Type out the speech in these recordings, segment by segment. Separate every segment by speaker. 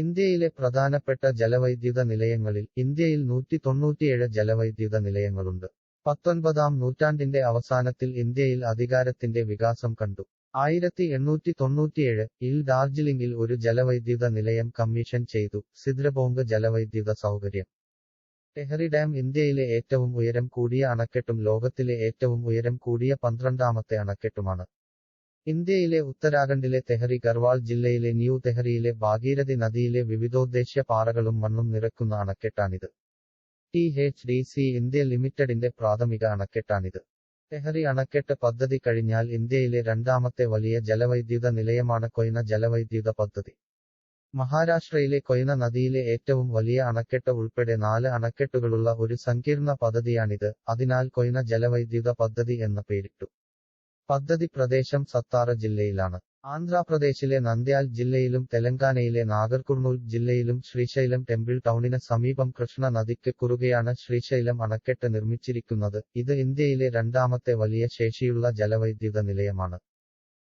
Speaker 1: ഇന്ത്യയിലെ പ്രധാനപ്പെട്ട ജലവൈദ്യുത നിലയങ്ങളിൽ ഇന്ത്യയിൽ നൂറ്റി തൊണ്ണൂറ്റിയേഴ് ജലവൈദ്യുത നിലയങ്ങളുണ്ട്. പത്തൊൻപതാം നൂറ്റാണ്ടിന്റെ അവസാനത്തിൽ ഇന്ത്യയിൽ അധികാരത്തിന്റെ വികാസം കണ്ടു. ആയിരത്തി എണ്ണൂറ്റി തൊണ്ണൂറ്റിയേഴ് ഇൽ ഡാർജിലിംഗിൽ ഒരു ജലവൈദ്യുത നിലയം കമ്മീഷൻ ചെയ്തു സിദ്രബോംഗ് ജലവൈദ്യുത സൗകര്യം. ടെഹറി ഡാം ഇന്ത്യയിലെ ഏറ്റവും ഉയരം കൂടിയ അണക്കെട്ടും ലോകത്തിലെ ഏറ്റവും ഉയരം കൂടിയ പന്ത്രണ്ടാമത്തെ അണക്കെട്ടുമാണ്. ഇന്ത്യയിലെ ഉത്തരാഖണ്ഡിലെ തെഹറി ഗർവാൾ ജില്ലയിലെ ന്യൂ തെഹറിയിലെ ഭാഗീരഥി നദിയിലെ വിവിധോദ്ദേശ്യ പാറകളും മണ്ണും നിറക്കുന്ന അണക്കെട്ടാണിത്. T H D C India ലിമിറ്റഡിന്റെ പ്രാഥമിക അണക്കെട്ടാണിത്. തെഹറി അണക്കെട്ട് പദ്ധതി കഴിഞ്ഞാൽ ഇന്ത്യയിലെ രണ്ടാമത്തെ വലിയ ജലവൈദ്യുത നിലയമാണ് കൊയ്ന ജലവൈദ്യുത പദ്ധതി. മഹാരാഷ്ട്രയിലെ കൊയ്ന നദിയിലെ ഏറ്റവും വലിയ അണക്കെട്ട് ഉൾപ്പെടെ നാല് അണക്കെട്ടുകളുള്ള ഒരു സങ്കീർണ പദ്ധതിയാണിത്. അതിനാൽ കൊയ്ന ജലവൈദ്യുത പദ്ധതി എന്ന പേരിട്ടു. പദ്ധതി പ്രദേശം സത്താറ ജില്ലയിലാണ്. ആന്ധ്രാപ്രദേശിലെ നന്ദ്യാൽ ജില്ലയിലും തെലങ്കാനയിലെ നാഗർകുർണൂൽ ജില്ലയിലും ശ്രീശൈലം ടെമ്പിൾ ടൗണിന് സമീപം കൃഷ്ണ നദിക്ക് കുറുകെയാണ് ശ്രീശൈലം അണക്കെട്ട് നിർമ്മിച്ചിരിക്കുന്നത്. ഇത് ഇന്ത്യയിലെ രണ്ടാമത്തെ വലിയ ശേഷിയുള്ള ജലവൈദ്യുത നിലയമാണ്.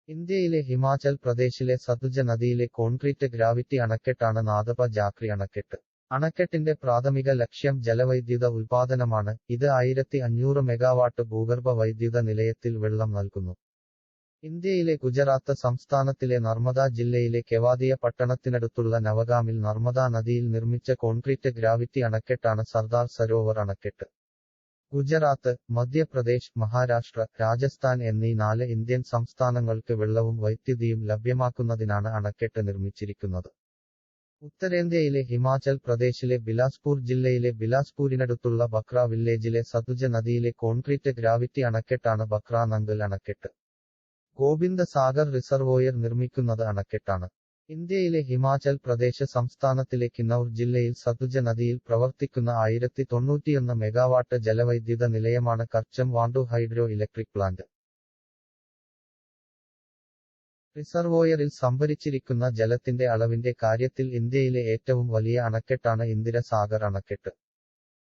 Speaker 1: ഇന്ത്യയിലെ ഹിമാചൽ പ്രദേശിലെ സതുജ നദിയിലെ കോൺക്രീറ്റ് ഗ്രാവിറ്റി അണക്കെട്ടാണ് നാദപ ജാക്രി അണക്കെട്ട്. അണക്കെട്ടിന്റെ പ്രാഥമിക ലക്ഷ്യം ജലവൈദ്യുത ഉൽപാദനമാണ്. ഇത് ആയിരത്തി അഞ്ഞൂറ് മെഗാവാട്ട് ഭൂഗർഭ വൈദ്യുത നിലയത്തിൽ വെള്ളം നൽകുന്നു. ഇന്ത്യയിലെ ഗുജറാത്ത് സംസ്ഥാനത്തിലെ നർമ്മദ ജില്ലയിലെ കെവാദിയ പട്ടണത്തിനടുത്തുള്ള നവഗാമിൽ നർമ്മദ നദിയിൽ നിർമ്മിച്ച കോൺക്രീറ്റ് ഗ്രാവിറ്റി അണക്കെട്ടാണ് സർദാർ സരോവർ അണക്കെട്ട്. ഗുജറാത്ത് മധ്യപ്രദേശ് മഹാരാഷ്ട്ര രാജസ്ഥാൻ എന്നീ നാല് ഇന്ത്യൻ സംസ്ഥാനങ്ങൾക്ക് വെള്ളവും വൈദ്യുതിയും ലഭ്യമാക്കുന്നതിനാണ് അണക്കെട്ട് നിർമ്മിച്ചിരിക്കുന്നത്. ഉത്തരേന്ത്യയിലെ ഹിമാചൽ പ്രദേശിലെ ബിലാസ്പൂർ ജില്ലയിലെ ബിലാസ്പൂരിനടുത്തുള്ള ബക്ര വില്ലേജിലെ സതുജ നദിയിലെ കോൺക്രീറ്റ് ഗ്രാവിറ്റി അണക്കെട്ടാണ് ബക്ര നങ്കൽ അണക്കെട്ട്. ഗോവിന്ദ സാഗർ റിസർവോയർ നിർമ്മിക്കുന്നത് അണക്കെട്ടാണ്. ഇന്ത്യയിലെ ഹിമാചൽ പ്രദേശ് സംസ്ഥാനത്തിലെ കിന്നൌർ ജില്ലയിൽ സതുജ നദിയിൽ പ്രവർത്തിക്കുന്ന ആയിരത്തി തൊണ്ണൂറ്റിയൊന്ന് മെഗാവാട്ട് ജലവൈദ്യുത നിലയമാണ് Karcham Wangtoo hydro electric plant. റിസർവോയറിൽ സംഭരിച്ചിരിക്കുന്ന ജലത്തിന്റെ അളവിന്റെ കാര്യത്തിൽ ഇന്ത്യയിലെ ഏറ്റവും വലിയ അണക്കെട്ടാണ് ഇന്ദിരസാഗർ അണക്കെട്ട്.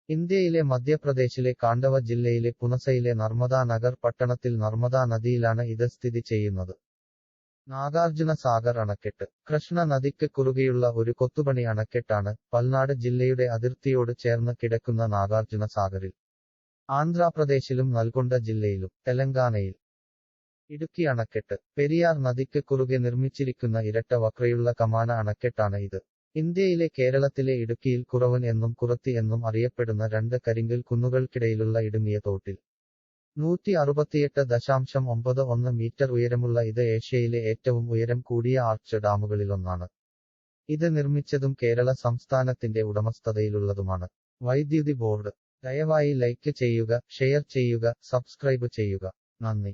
Speaker 1: ഇന്ത്യയിലെ മധ്യപ്രദേശിലെ കാണ്ഡവ ജില്ലയിലെ പുനസയിലെ നർമ്മദാ നഗർ പട്ടണത്തിൽ നർമ്മദാ നദിയിലാണ് ഇത് സ്ഥിതി ചെയ്യുന്നത്. നാഗാർജുന സാഗർ അണക്കെട്ട്. കൃഷ്ണ നദിക്ക് കുറുകെയുള്ള ഒരു കൊത്തുപണി അണക്കെട്ടാണ് പൽനാട് ജില്ലയുടെ അതിർത്തിയോട് ചേർന്ന് കിടക്കുന്ന നാഗാർജുന സാഗറിൽ. ആന്ധ്രാപ്രദേശിലും നൽകൊണ്ട ജില്ലയിലും തെലങ്കാനയിൽ. ഇടുക്കി അണക്കെട്ട് പെരിയാർ നദിക്ക് കുറുകെ നിർമ്മിച്ചിരിക്കുന്ന ഇരട്ട വക്രയുള്ള കമാന അണക്കെട്ടാണ് ഇത്. ഇന്ത്യയിലെ കേരളത്തിലെ ഇടുക്കിയിൽ കുറവൻ എന്നും കുറത്തി എന്നും അറിയപ്പെടുന്ന രണ്ട് കരിങ്കൽ കുന്നുകൾക്കിടയിലുള്ള ഇടുങ്ങിയ തോട്ടിൽ. നൂറ്റി അറുപത്തിയെട്ട് ദശാംശം ഒമ്പത് ഒന്ന് മീറ്റർ ഉയരമുള്ള ഇത് ഏഷ്യയിലെ ഏറ്റവും ഉയരം കൂടിയ ആർച്ച് ഡാമുകളിലൊന്നാണ്. ഇത് നിർമ്മിച്ചതും കേരള സംസ്ഥാനത്തിന്റെ ഉടമസ്ഥതയിലുള്ളതുമാണ്. വൈദ്യുതി ബോർഡ്. ദയവായി ലൈക്ക് ചെയ്യുക ഷെയർ ചെയ്യുക സബ്സ്ക്രൈബ് ചെയ്യുക. നന്ദി.